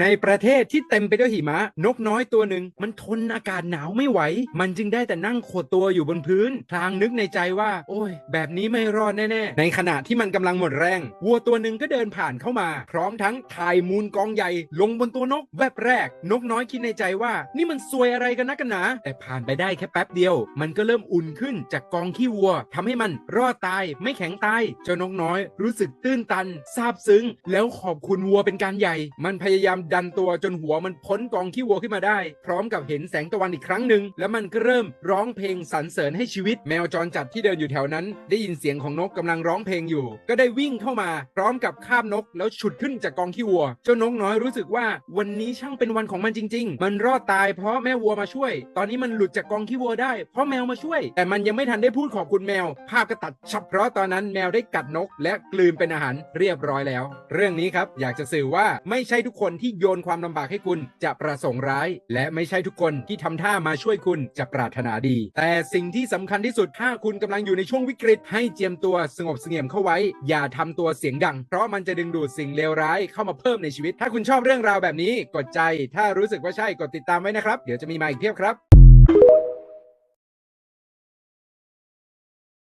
ในประเทศที่เต็มไปด้วยหิมะ นกน้อยตัวหนึ่งมันทนอากาศหนาวไม่ไหว มันจึงได้แต่นั่งขดตัวอยู่บนพื้นพลางนึกในใจว่า โอ้ย แบบนี้ไม่รอดแน่ๆ ในขณะที่มันกำลังหมดแรง วัวตัวหนึ่งก็เดินผ่านเข้ามา พร้อมทั้งถ่ายมูลกองใหญ่ลงบนตัวนกแวบแรก นกน้อยคิดในใจว่า นี่มันซวยอะไรกันนักกันหนา แต่ผ่านไปได้แค่แป๊บเดียว มันก็เริ่มอุ่นขึ้นจากกองขี้วัวทำให้มันรอดตายไม่แข็งตายเจ้านกน้อย รู้สึกตื้นตันซาบซึ้ง แล้วขอบคุณวัวเป็นการใหญ่ มันพยายามดันตัวจนหัวมันพ้นกองขี้วัวขึ้นมาได้ พร้อมกับเห็นแสงตะวันอีกครั้งหนึ่งแล้วมันก็เริ่มร้องเพลงสรรเสริญให้ชีวิต แมวจรจัดที่เดินอยู่แถวนั้น ได้ยินเสียงของนกกำลังร้องเพลงอยู่ ก็ได้วิ่งเข้ามา พร้อมกับคาบนกแล้วฉุดขึ้นจากกองขี้วัว เจ้านกน้อยรู้สึกว่าวันนี้ช่างเป็นวันของมันจริง ๆ มันรอดตายเพราะแม่วัวมาช่วย ตอนนี้มันหลุดจากกองขี้วัวได้ เพราะแมวมาช่วย แต่มันยังไม่ทันได้พูดขอบคุณแมว ภาพก็ตัดฉับเพราะตอนนั้นแมวได้กัดนก และกลืนเป็นอาหารเรียบร้อยแล้ว เรื่องนี้ครับอยากจะสื่อว่าไม่ใช่ทุกคนที่โยนความลำบากให้คุณจะประสงค์ร้าย และไม่ใช่ทุกคนที่ทำท่ามาช่วยคุณจะปรารถนาดี แต่สิ่งที่สำคัญที่สุดถ้าคุณกำลังอยู่ในช่วงวิกฤต ให้เจียมตัวสงบเสงี่ยมเข้าไว้ อย่าทำตัวเสียงดัง เพราะมันจะดึงดูดสิ่งเลวร้ายเข้ามาเพิ่มในชีวิต ถ้าคุณชอบเรื่องราวแบบนี้กดใจ ถ้ารู้สึกว่าใช่กดติดตามไว้นะครับ เดี๋ยวจะมีมาอีกเพียบครับ